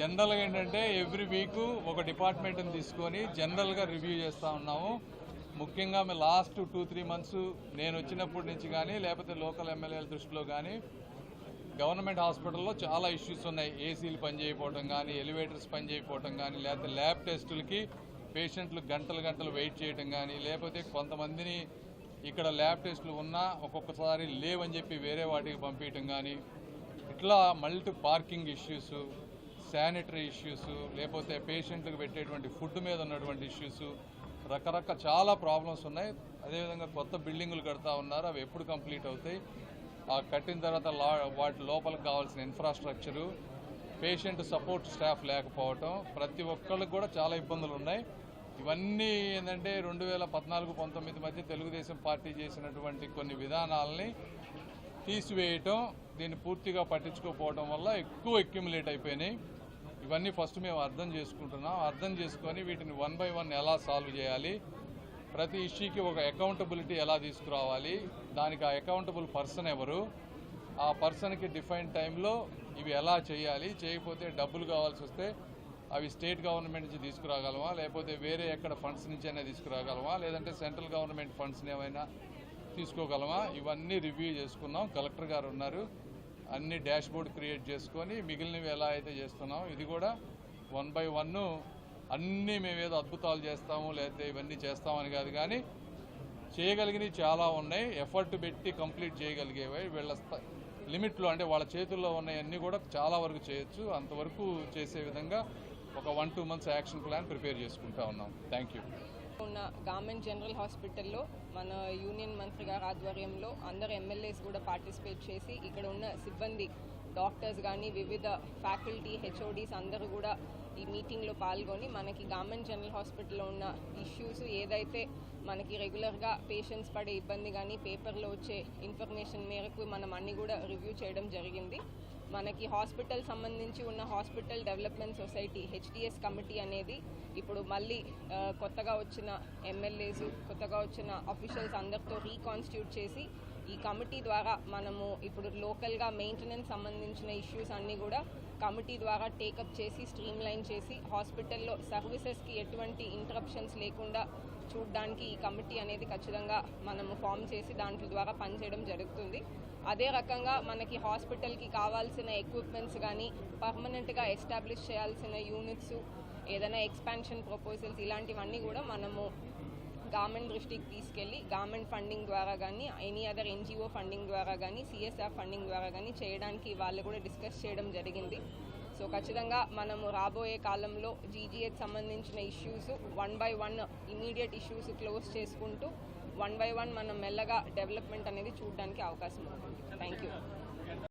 జనరల్గా ఏంటంటే every week ఒక డిపార్ట్మెంట్ని తీసుకొని జనరల్గా రివ్యూ చేస్తూ ఉన్నాము. ముఖ్యంగా మేము లాస్ట్ టూ త్రీ మంత్స్ నేను వచ్చినప్పటి నుంచి కానీ లేకపోతే లోకల్ ఎమ్మెల్యేల దృష్టిలో కానీ గవర్నమెంట్ హాస్పిటల్లో చాలా ఇష్యూస్ ఉన్నాయి. ఏసీలు పనిచేయకపోవడం కానీ ఎలివేటర్స్ పనిచేయకపోవడం కానీ లేకపోతే ల్యాబ్ టెస్టులకి పేషెంట్లు గంటలు గంటలు వెయిట్ చేయడం కానీ లేకపోతే కొంతమందిని ఇక్కడ ల్యాబ్ టెస్టులు ఉన్నా ఒక్కొక్కసారి లేవని చెప్పి వేరే వాటికి పంపించడం కానీ ఇట్లా multi parking issues sanitary issues లేకపోతే పేషెంట్లకు పెట్టేటువంటి ఫుడ్ మీద ఉన్నటువంటి ఇష్యూస్ రకరకాల చాలా ప్రాబ్లమ్స్ ఉన్నాయి. అదేవిధంగా కొత్త బిల్డింగులు కడతా ఉన్నారు. అవి ఎప్పుడు కంప్లీట్ అవుతాయి? ఆ కట్టిన తర్వాత లా- వాటి లోపలికి కావాల్సిన ఇన్ఫ్రాస్ట్రక్చరు పేషెంట్ సపోర్ట్ స్టాఫ్ లేకపోవటం ప్రతి ఒక్కళ్ళకి కూడా చాలా ఇబ్బందులు ఉన్నాయి. ఇవన్నీ ఏంటంటే రెండు వేల పద్నాలుగు పంతొమ్మిది మధ్య తెలుగుదేశం పార్టీ చేసినటువంటి కొన్ని విధానాలని తీసివేయటం దీన్ని పూర్తిగా పట్టించుకోకపోవడం వల్ల ఎక్కువ ఎక్యుములేట్ అయిపోయినాయి. ఇవన్నీ ఫస్ట్ మేము అర్థం చేసుకుంటున్నాం. అర్థం చేసుకొని వీటిని వన్ బై వన్ ఎలా సాల్వ్ చేయాలి? ప్రతి ఇష్యూకి ఒక అకౌంటబిలిటీ ఎలా తీసుకురావాలి? దానికి ఆ అకౌంటబుల్ పర్సన్ ఎవరు? ఆ పర్సన్కి డిఫైన్ టైంలో ఇవి ఎలా చేయాలి? చేయకపోతే డబ్బులు కావాల్సి వస్తే అవి స్టేట్ గవర్నమెంట్ నుంచి తీసుకురాగలమా? లేకపోతే వేరే ఎక్కడ ఫండ్స్ నుంచి అయినా తీసుకురాగలమా? లేదంటే సెంట్రల్ గవర్నమెంట్ ఫండ్స్ని ఏమైనా తీసుకోగలమా? ఇవన్నీ రివ్యూ చేసుకున్నాం. కలెక్టర్ గారు ఉన్నారు. అన్ని డాష్ బోర్డ్ క్రియేట్ చేసుకొని మిగిలినవి ఎలా అయితే చేస్తున్నాం ఇది కూడా వన్ బై వన్ అన్నీ మేము ఏదో అద్భుతాలు చేస్తాము లేకపోతే ఇవన్నీ చేస్తామని కాదు కానీ చేయగలిగినవి చాలా ఉన్నాయి. ఎఫర్ట్ పెట్టి కంప్లీట్ చేయగలిగేవి. వీళ్ళ లిమిట్లో అంటే వాళ్ళ చేతుల్లో ఉన్నాయన్నీ కూడా చాలా వరకు చేయొచ్చు. అంతవరకు చేసే విధంగా ఒక one two months action plan prepare చేసుకుంటా ఉన్నాం. Thank you. ఉన్న గవర్నమెంట్ జనరల్ హాస్పిటల్లో మన యూనియన్ మంత్రి గారి ఆధ్వర్యంలో అందరు ఎమ్మెల్యేస్ కూడా పార్టిసిపేట్ చేసి ఇక్కడ ఉన్న సిబ్బంది డాక్టర్స్ కానీ వివిధ ఫ్యాకల్టీ హెచ్ఓడీస్ అందరూ కూడా ఈ మీటింగ్లో పాల్గొని మనకి గవర్నమెంట్ జనరల్ హాస్పిటల్లో ఉన్న ఇష్యూస్ ఏదైతే మనకి రెగ్యులర్గా పేషెంట్స్ పడే ఇబ్బంది కానీ పేపర్లో వచ్చే ఇన్ఫర్మేషన్ మేరకు మనం అన్ని కూడా రివ్యూ చేయడం జరిగింది. మనకి హాస్పిటల్ సంబంధించి ఉన్న hospital development society HDS committee అనేది ఇప్పుడు మళ్ళీ కొత్తగా వచ్చిన ఎమ్మెల్యేస్ కొత్తగా వచ్చిన అఫీషియల్స్ అందరితో రీకాన్స్టిట్యూట్ చేసి ఈ కమిటీ ద్వారా మనము ఇప్పుడు లోకల్గా మెయింటెనెన్స్ సంబంధించిన ఇష్యూస్ అన్నీ కూడా కమిటీ ద్వారా టేకప్ చేసి స్ట్రీమ్ లైన్ చేసి హాస్పిటల్లో సర్వీసెస్కి ఎటువంటి ఇంటరప్షన్స్ లేకుండా చూడడానికి ఈ కమిటీ అనేది ఖచ్చితంగా మనము ఫామ్ చేసి దాంట్లో ద్వారా పనిచేయడం జరుగుతుంది. అదే రకంగా మనకి హాస్పిటల్కి కావాల్సిన ఎక్విప్మెంట్స్ కానీ పర్మనెంట్గా ఎస్టాబ్లిష్ చేయాల్సిన యూనిట్స్ ఏదైనా ఎక్స్పాన్షన్ ప్రపోజల్స్ ఇలాంటివన్నీ కూడా మనము గవర్నమెంట్ దృష్టికి తీసుకెళ్ళి గవర్నమెంట్ ఫండింగ్ ద్వారా కానీ ఎనీ అదర్ ఎన్జిఓ ఫండింగ్ ద్వారా కానీ సిఎస్ఆర్ ఫండింగ్ ద్వారా కానీ చేయడానికి వాళ్ళు కూడా డిస్కస్ చేయడం జరిగింది. సో ఖచ్చితంగా మనము రాబోయే కాలంలో జీజీఏకి సంబంధించిన issues one by one immediate issues close చేసుకుంటూ వన్ బై వన్ మనం మెల్లగా డెవలప్మెంట్ అనేది చూడడానికి అవకాశం ఉంటుంది. Thank you